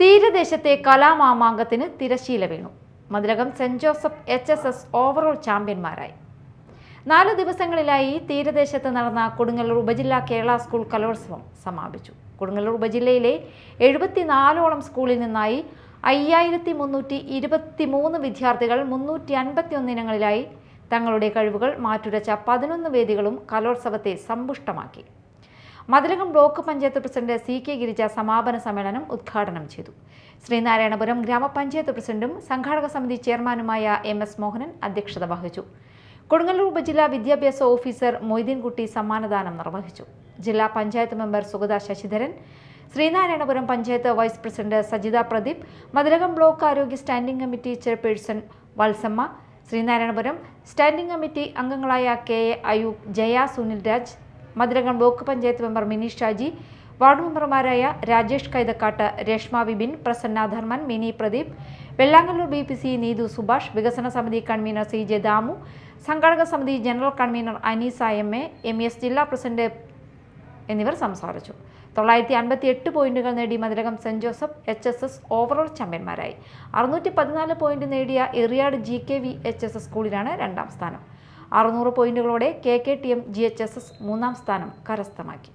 തീരദേശത്തെ കലാമാമാങ്കത്തിന് തിരശീല വീണു. Mathilakam saint Joseph H S S overall ചാമ്പ്യന്മാരായി. നാല് ദിവസങ്ങളിലായി തീരദേശത്ത് നടന്ന കൊടുങ്ങല്ലൂർ ഉപജില്ലാ കേരള സ്കൂൾ കലോത്സവം സമാപിച്ചു. കൊടുങ്ങല്ലൂർ ഉപജില്ലയിലെ എഴുപത്തിനാലോളം സ്കൂളിൽ നിന്നായി അയ്യായിരത്തി മുന്നൂറ്റി ഇരുപത്തി മൂന്ന് വിദ്യാർത്ഥികൾ മുന്നൂറ്റി അൻപത്തി ഒന്ന് ഇനങ്ങളിലായി തങ്ങളുടെ കഴിവുകൾ മാറ്റുരച്ച പതിനൊന്ന് വേദികളും കലോത്സവത്തെ സമ്പുഷ്ടമാക്കി. Mathilakam block panchayat president C K Girija സമാപന സമ്മേളനം ഉദ്ഘാടനം ചെയ്തു. ശ്രീനാരായണപുരം ഗ്രാമപഞ്ചായത്ത് പ്രസിഡന്റും സംഘാടക സമിതി ചെയർമാനുമായ എം എസ് മോഹനൻ അധ്യക്ഷത വഹിച്ചു. കൊടുങ്ങല്ലൂർ ഉപജില്ലാ വിദ്യാഭ്യാസ ഓഫീസർ മൊയ്തീൻകുട്ടി സമ്മാനദാനം നിർവഹിച്ചു. ജില്ലാ panchayat member Sugatha Sasidharan Sreenarayanapuram panchayat vice president Sajitha Pradeep Mathilakam block ആരോഗ്യ standing committee chairperson Valsamma Sreenarayanapuram standing committee അംഗങ്ങളായ K A Ayoob Jaya Sunil Raj Mathilakam block panchayat member Mini Shaji ward മെമ്പർമാരായ Rajesh Kaithakkattu Reshma Vipin Prasanna Dharman Mini Pradeep Vellangallur B P C Neethu Subhash വികസന സമിതി convener C J Damu സംഘാടക സമിതി general convener Aneesa M A M S ജില്ലാ president എന്നിവർ സംസാരിച്ചു. തൊള്ളായിരത്തി അൻപത്തി എട്ട് പോയിന്റുകൾ നേടി Mathilakam saint Joseph H S S overall ചാമ്പ്യന്മാരായി. അറുന്നൂറ്റി പതിനാല് പോയിന്റ് നേടിയ Eriyad G K V H S S സ്കൂളിലാണ് രണ്ടാം സ്ഥാനം. അറുന്നൂറ് പോയിന്റുകളോടെ K K T M G H S S മൂന്നാം സ്ഥാനം കരസ്ഥമാക്കി.